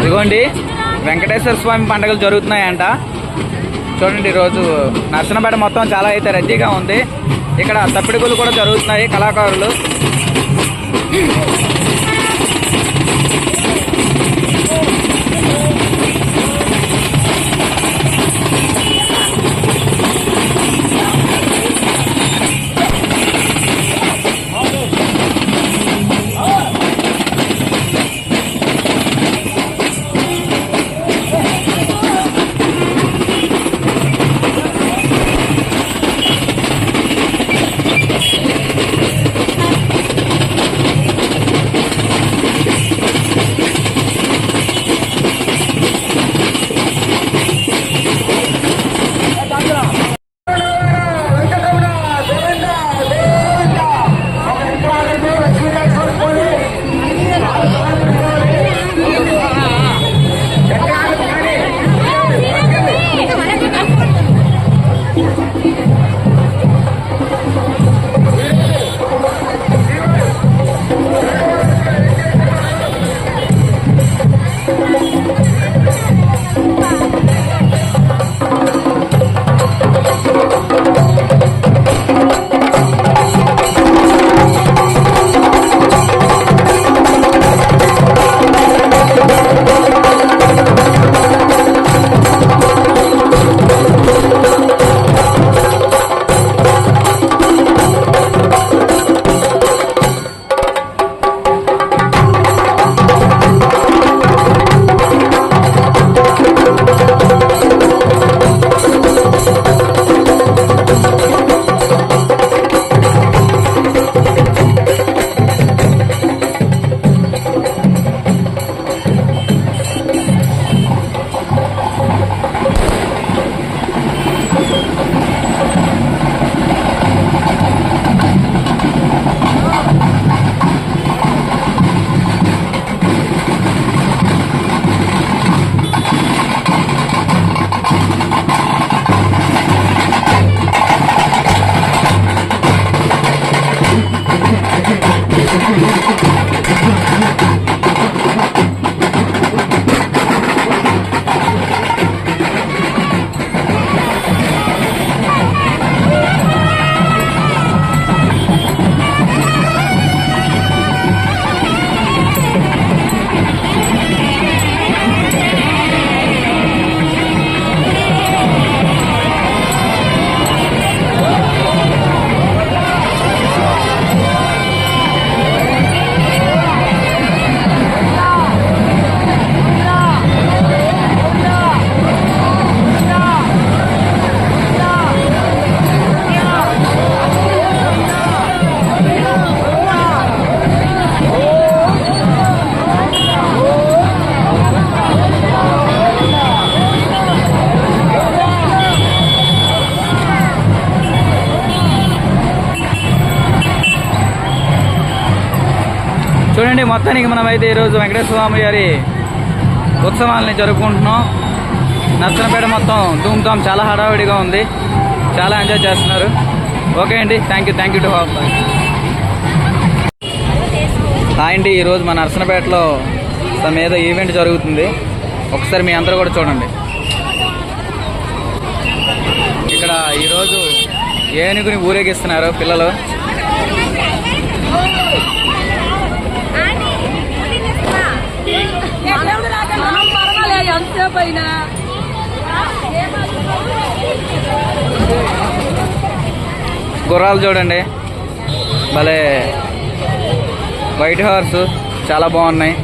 ఇదిగోండి వెంకటేశ్వర స్వామి పండుగలు జరుగుతున్నాయంట. చూడండి ఈరోజు నర్సనపేట మొత్తం చాలా అయితే రద్దీగా ఉంది. ఇక్కడ తప్పిడుగులు కూడా జరుగుతున్నాయి కళాకారులు. చూడండి మొత్తానికి మనం అయితే ఈరోజు వెంకటేశ్వర స్వామి గారి ఉత్సవాలని జరుపుకుంటున్నాం. నర్సనపేట మొత్తం ధూమ్ధామ్ చాలా హడావిడిగా ఉంది. చాలా ఎంజాయ్ చేస్తున్నారు. ఓకే అండి థ్యాంక్ యూ థ్యాంక్ యూ టు హాఫ్ హాయ్ అండి ఈరోజు మన నర్సనపేటలో తమ ఏదో ఈవెంట్ జరుగుతుంది. ఒకసారి మీ అందరూ కూడా చూడండి. ఇక్కడ ఈరోజు ఏనుగుని ఊరేగిస్తున్నారు పిల్లలు. గుర్రాలు చూడండి. భలే వైట్ హార్స్ చాలా బాగున్నాయి.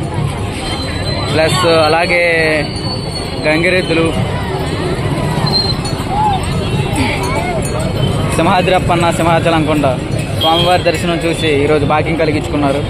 ప్లస్ అలాగే గంగిరెద్దులు. సింహాద్రప్పన్న సింహాచలం కొండ స్వామివారి దర్శనం చూసి ఈరోజు భాగ్యం కలిగించుకున్నారు.